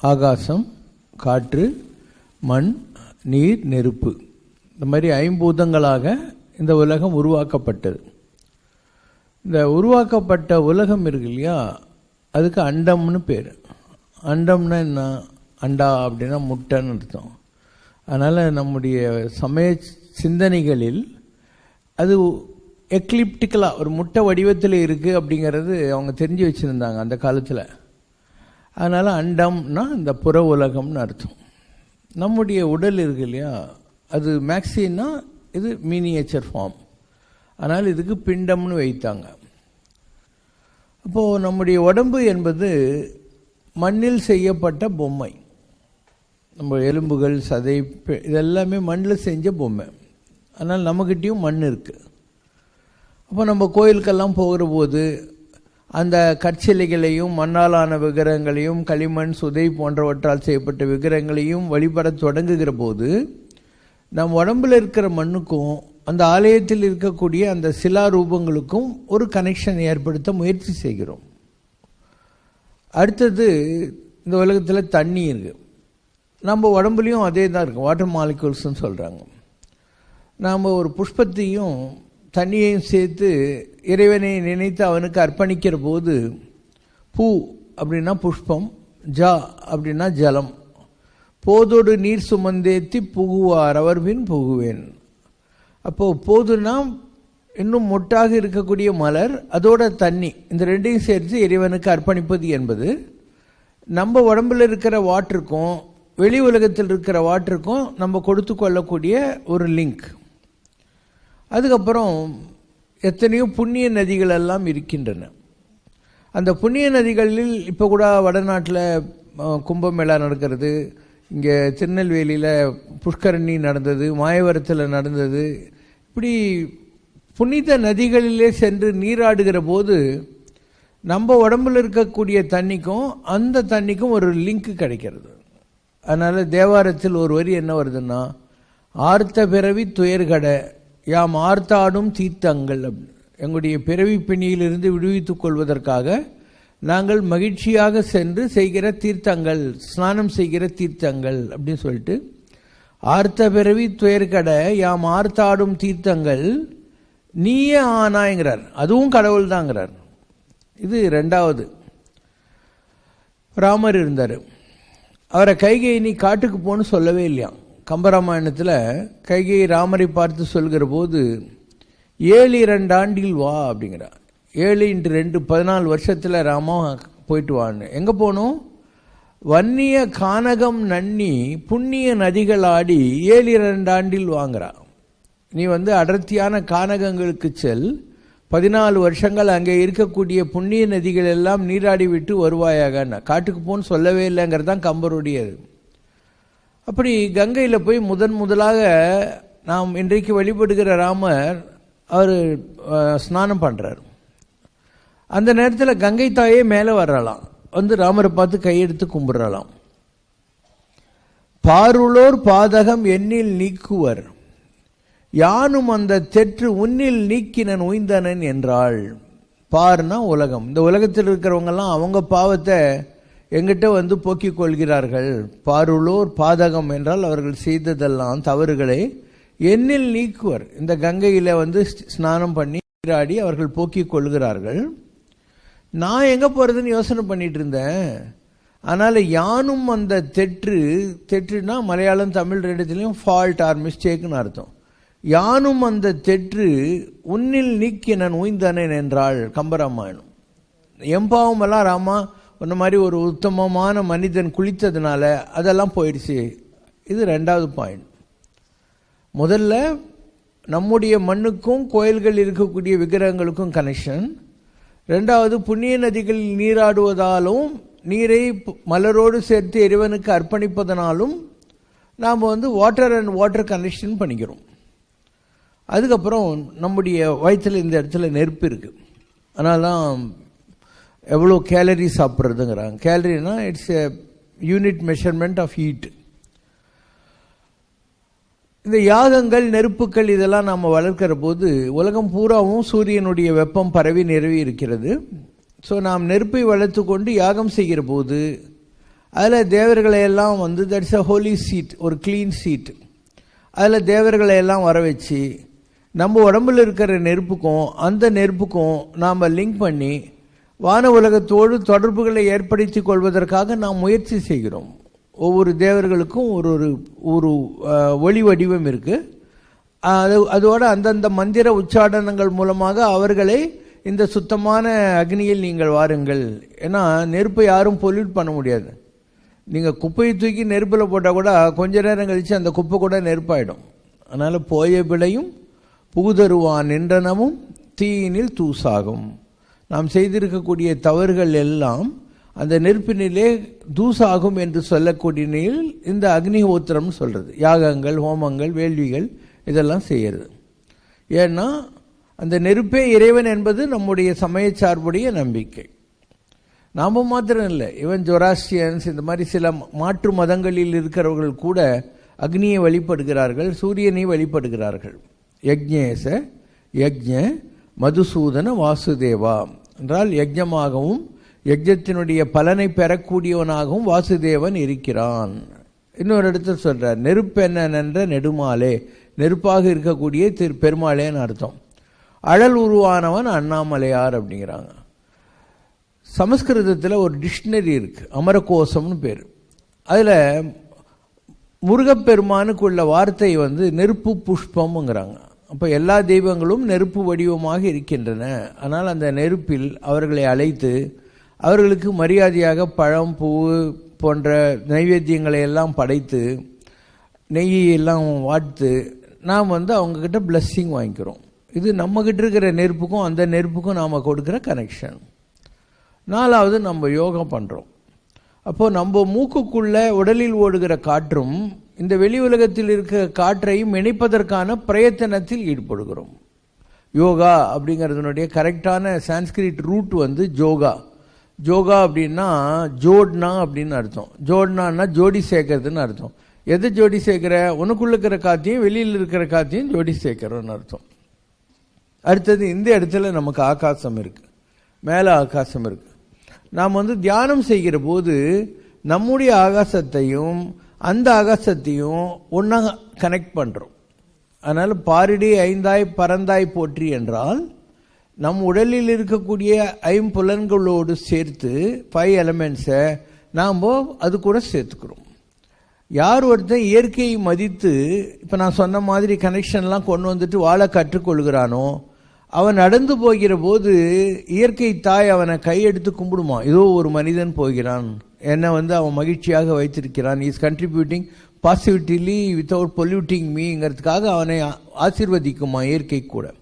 ஆகாசம் காற்று மண் நீர் நெருப்பு. இந்த மாதிரி ஐம்பூதங்களாக இந்த உலகம் உருவாக்கப்பட்டது. இந்த உருவாக்கப்பட்ட உலகம் இருக்கு இல்லையா? அதுக்கு அண்டம்னு பேர். அண்டம்னா என்ன? அண்டா அப்படின்னா முட்டைன்னு அர்த்தம். அதனால் நம்முடைய சமய சிந்தனைகளில் அது எக்லிப்டிக்கலாக ஒரு முட்டை வடிவத்தில் இருக்குது அப்படிங்கிறது அவங்க தெரிஞ்சு வச்சுருந்தாங்க அந்த காலத்தில். அதனால் அண்டம்னா இந்த புற உலகம்னு அர்த்தம். நம்முடைய உடல் இருக்கு இல்லையா? அது மேக்சின்னா இது மினியேச்சர் ஃபார்ம் அதனால் இதுக்கு பிண்டம்னு வைத்தாங்க. அப்போது நம்முடைய உடம்பு என்பது மண்ணில் செய்யப்பட்ட பொம்மை. நம்ம எலும்புகள் சதை பெ- இதெல்லாமே மண்ணில் செஞ்ச பொம்மை. அதனால் நம்மக்கிட்டேயும் மண் இருக்குது அப்போ நம்ம கோயிலுக்கெல்லாம் போகிற போது அந்த கற்சிலைகளையும் மண்ணாலான விக்கிரகங்களையும் களிமண் சுதை போன்றவற்றால் செய்யப்பட்ட விக்கிரகங்களையும் வழிபட தொடங்குகிற போது நம் உடம்புல இருக்கிற மண்ணுக்கும் அந்த ஆலயத்தில் இருக்கக்கூடிய அந்த சிலா ரூபங்களுக்கும் ஒரு கனெக்ஷன் ஏற்படுத்த முயற்சி செய்கிறோம். அடுத்தது இந்த உலகத்தில் தண்ணி இருக்குது நம்ம உடம்புலையும் அதே தான் இருக்கும் வாட்டர் மாலிகூல்ஸ்னு சொல்கிறாங்க நாம் ஒரு புஷ்பத்தையும் தண்ணியையும் சேர்த்து இறைவனை நினைத்து அவனுக்கு அர்ப்பணிக்கிற போது பூ அப்படின்னா புஷ்பம் ஜா அப்படின்னா ஜலம். போதோடு நீர் சுமந்தேத்தி புகுவார் அவர் பின் புகுவேன். அப்போது போதுன்னா இன்னும் மொட்டாக இருக்கக்கூடிய மலர் அதோட தண்ணி இந்த ரெண்டையும் சேர்த்து இறைவனுக்கு அர்ப்பணிப்பது என்பது நம்ம உடம்புல இருக்கிற வாட்டருக்கும் வெளி உலகத்தில் இருக்கிற வாட்டருக்கும் நம்ம கொடுத்து கொள்ளக்கூடிய ஒரு லிங்க். அதுக்கப்புறம் எத்தனையோ புண்ணிய நதிகள் எல்லாம் இருக்கின்றன. அந்த புண்ணிய நதிகளில் இப்போ கூட வடநாட்டில் கும்பமேளா நடக்கிறது. இங்கே திருநெல்வேலியில் புஷ்கரணி நடந்தது மாயவரத்தில் நடந்தது. இப்படி புனித நதிகளிலே சென்று நீராடுகிற போது நம்ம உடம்புல இருக்கக்கூடிய தண்ணிக்கும் அந்த தண்ணிக்கும் ஒரு லிங்க் கிடைக்கிறது. அதனால் தேவாரத்தில் ஒரு வரி என்ன வருதுன்னா ஆர்த்த பிறவி துயர்கடை யாம் ஆர்த்தாடும் தீர்த்தங்கள் எங்களுடைய பிறவி பிணியிலிருந்து விடுவித்துக் கொள்வதற்காக நாங்கள் மகிழ்ச்சியாக சென்று செய்கிற தீர்த்தங்கள் ஸ்நானம் செய்கிற தீர்த்தங்கள் அப்படின்னு சொல்லிட்டு ஆர்த்த பிறவி துயர்கட யாம் ஆர்த்தாடும் தீர்த்தங்கள் நீயே ஆனாய்ங்கிறார். அதுவும் கடவுள் தாங்கிறார் இது ரெண்டாவது ராமர் இருந்தார். அவரை கைகை நீ காட்டுக்கு போன்னு சொல்லவே இல்லையாம். கம்பராமாயணத்தில் கைகை ராமரை பார்த்து சொல்கிற போது ஏழு இரண்டு ஆண்டில் வா அப்படிங்கிறார். ஏழு இன்று ரெண்டு பதினாலு வருஷத்தில் ராமா போயிட்டு வான்னு. எங்கே போகணும் வன்னிய கானகம் நன்னி புண்ணிய நதிகள் ஆடி ஏழு இரண்டு ஆண்டில் வாங்குறா நீ வந்து அடர்த்தியான கானகங்களுக்கு செல் பதினாலு வருஷங்கள் அங்கே இருக்கக்கூடிய புண்ணிய நதிகள் எல்லாம் நீராடி விட்டு வருவாயாக. காட்டுக்கு போன்னு சொல்லவே இல்லைங்கிறது தான் கம்பருடையது. அப்படி கங்கையில் போய் முதன் முதலாக நாம் இன்றைக்கு வழிபடுகிற ராமர் அவர் ஸ்நானம் பண்ணுறார் அந்த நேரத்தில் கங்கை தாயே மேலே வரலாம் வந்து ராமரை பார்த்து கையெடுத்து கும்பிட்றலாம் பாருளோர் பாதகம் எண்ணில் நீக்குவர். யானும் அந்த தெற்று உன்னில் நீக்கினன் உய்ந்தனன் என்றாள். பார்னா உலகம். இந்த உலகத்தில் இருக்கிறவங்கெல்லாம் அவங்க பாவத்தை எங்கிட்ட வந்து போக்கிக் கொள்கிறார்கள். பாருளோர் பாதகம் என்றால் அவர்கள் செய்ததெல்லாம் தவறுகளை எண்ணில் நீக்குவர். இந்த கங்கையில் வந்து ஸ்நானம் பண்ணி நீராடி அவர்கள் போக்கிக் கொள்கிறார்கள். நான் எங்கே போகிறதுன்னு யோசனை பண்ணிட்டு இருந்தேன். அதனால் யானும் அந்த தெற்று தெற்றுனா மலையாளம் தமிழ் ரெண்டுத்துலேயும் ஃபால்ட் ஆர் மிஸ்டேக்னு அர்த்தம். யானும் அந்த தெற்று உன்னில் நீக்கி நான் உய்ந்தனேன் என்றாள் கம்பராமாயணம். எம்பாவமெல்லாம் ராமா உன்ன மாதிரி ஒரு உத்தமமான மனிதன் குளித்ததுனால அதெல்லாம் போயிடுச்சு. இது ரெண்டாவது பாயிண்ட் முதல்ல நம்முடைய மண்ணுக்கும் கோயில்கள் இருக்கக்கூடிய விக்கிரகங்களுக்கும் கனெக்ஷன் ரெண்டாவது புண்ணிய நதிகளில் நீராடுவதாலும் நீரை மலரோடு சேர்த்து இறைவனுக்கு அர்ப்பணிப்பதனாலும் நாம் வந்து வாட்டர் அண்ட் வாட்டர் கனெக்ஷன் பண்ணிக்கிறோம். அதுக்கப்புறம் நம்முடைய வயிற்றில் இந்த இடத்துல நெருப்பு இருக்குது அதனால தான் எவ்வளோ கேலரி சாப்பிட்றதுங்கிறாங்க. கேலரினா it's a unit measurement of heat இந்த யாகங்கள் நெருப்புக்கள் இதெல்லாம் நாம் வளர்க்கிற போது உலகம் பூராவும் சூரியனுடைய வெப்பம் பரவி நிறவி இருக்கிறது. ஸோ நாம் நெருப்பை வளர்த்து கொண்டு யாகம் செய்கிற போது அதில் தேவர்களை எல்லாம் வந்து தட்ஸ் அ ஹோலி சீட் ஒரு க்ளீன் சீட் அதில் தேவர்களை எல்லாம் வர வச்சு நம்ம உடம்புல இருக்கிற நெருப்புக்கும் அந்த நெருப்புக்கும் நாம் லிங்க் பண்ணி வான உலகத்தோடு தொடர்புகளை ஏற்படுத்தி கொள்வதற்காக நாம் முயற்சி செய்கிறோம். ஒவ்வொரு தேவர்களுக்கும் ஒரு ஒரு ஒரு ஒளி வடிவம் இருக்குது அது அதோடு அந்தந்த மந்திர உச்சாடனங்கள் மூலமாக அவர்களை இந்த சுத்தமான அக்னியில் நீங்கள் வாருங்கள். ஏன்னா நெருப்பை யாரும் பொல்யூட் பண்ண முடியாது. நீங்கள் குப்பையை தூக்கி நெருப்பில் போட்டால் கூட கொஞ்ச நேரம் கழித்து அந்த குப்பை கூட நெருப்பாயிடும். அதனால் போய விளையும் புகுதருவான் நின்றனமும் தீயினில் தூசாகும். நாம் செய்திருக்கக்கூடிய தவறுகள் எல்லாம் அந்த நெருப்பினிலே தூசாகும் என்று சொல்லக்கூடிய நிலையில் இந்த அக்னிஹோத்திரம்னு சொல்கிறது யாகங்கள் ஹோமங்கள் வேள்விகள் இதெல்லாம் செய்கிறது ஏன்னா அந்த நெருப்பே இறைவன் என்பது நம்முடைய சமயச்சார்புடைய நம்பிக்கை. நாம் மாத்திரம் இல்லை. ஈவன் ஜொராஸ்டியன்ஸ் இந்த மாதிரி சில மாற்று மதங்களில் இருக்கிறவர்கள் கூட அக்னியை வழிபடுகிறார்கள் சூரியனை வழிபடுகிறார்கள். யக்ஞேச யக்ஞ மதுசூதன வாசுதேவா என்றால் யஜ்ஞமாகவும் யஜ்ஞத்தினுடைய பலனை பெறக்கூடியவனாகவும் வாசுதேவன் இருக்கிறான். இன்னொரு இடத்துல நெருப்பு நெருப்பென்னென்ற நெடுமாலே நெருப்பாக இருக்கக்கூடிய திரு பெருமாளேன்னு அர்த்தம். அழல் உருவானவன் அண்ணாமலையார் அப்படிங்கிறாங்க. சமஸ்கிருதத்தில் ஒரு டிக்ஷனரி இருக்குது அமரகோசம்னு பேர். அதில் முருகப்பெருமானுக்குள்ள வார்த்தை வந்து நெருப்பு புஷ்பம்ங்கிறாங்க. அப்போ எல்லா தெய்வங்களும் நெருப்பு வடிவமாக இருக்கின்றன. ஆனால் அந்த நெருப்பில் அவர்களை அழைத்து அவர்களுக்கு மரியாதையாக பழம் பூ போன்ற நைவேத்தியங்களை எல்லாம் படைத்து நெய்யெல்லாம் வாட்டு நாம் வந்து அவங்கக்கிட்ட பிளஸ்ஸிங் வாங்கிக்கிறோம். இது நம்மக்கிட்ட இருக்கிற நெருப்புக்கும் அந்த நெருப்புக்கும் நாம் கொடுக்குற கனெக்ஷன் நாலாவது நம்ம யோகா பண்ணுறோம் அப்போது நம்ம மூக்குக்குள்ளே உடலில் ஓடுகிற காற்றும் இந்த வெளி உலகத்தில் இருக்கிற காற்றையும் இணைப்பதற்கான பிரயத்தனத்தில் ஈடுபடுகிறோம். யோகா அப்படிங்கிறதுனுடைய கரெக்டான சான்ஸ்கிரிட் ரூட் வந்து ஜோகா. ஜோகா அப்படின்னா ஜோட்னா அப்படின்னு அர்த்தம். ஜோட்னான்னா ஜோடி சேர்க்கறதுன்னு அர்த்தம். எது ஜோடி சேர்க்கிற? உனக்குள்ள இருக்கிற காத்தையும் வெளியில் இருக்கிற காத்தையும் ஜோடி சேர்க்கிறோன்னு அர்த்தம். அடுத்தது இந்த இடத்துல நமக்கு ஆகாசம் இருக்குது மேலே ஆகாசம் இருக்குது நாம் வந்து தியானம் செய்கிற போது நம்முடைய ஆகாசத்தையும் அந்த அகசத்தையும் ஒன்றா கனெக்ட் பண்ணுறோம் அதனால் பாரிடி ஐந்தாய் பரந்தாய் போற்றி என்றால் நம் உடலில் இருக்கக்கூடிய ஐம்புலன்களோடு சேர்த்து ஃபைவ் எலமெண்ட்ஸை நாம் அது கூட சேர்த்துக்கிறோம். யார் ஒருத்தன் இயற்கையை மதித்து இப்போ நான் சொன்ன மாதிரி கனெக்ஷன்லாம் கொண்டு வந்துட்டு வாழ கற்றுக்கொள்கிறானோ அவன் நடந்து போகிற போது இயற்கை தாய் அவனை கையெடுத்து கும்பிடுமா? ஏதோ ஒரு மனிதன் போகிறான். என்னை வந்து அவன் மகிழ்ச்சியாக வைத்திருக்கிறான். Is contributing positively without polluting மீங்கிறதுக்காக அவனை ஆசிர்வதிக்குமா இயற்கை கூட.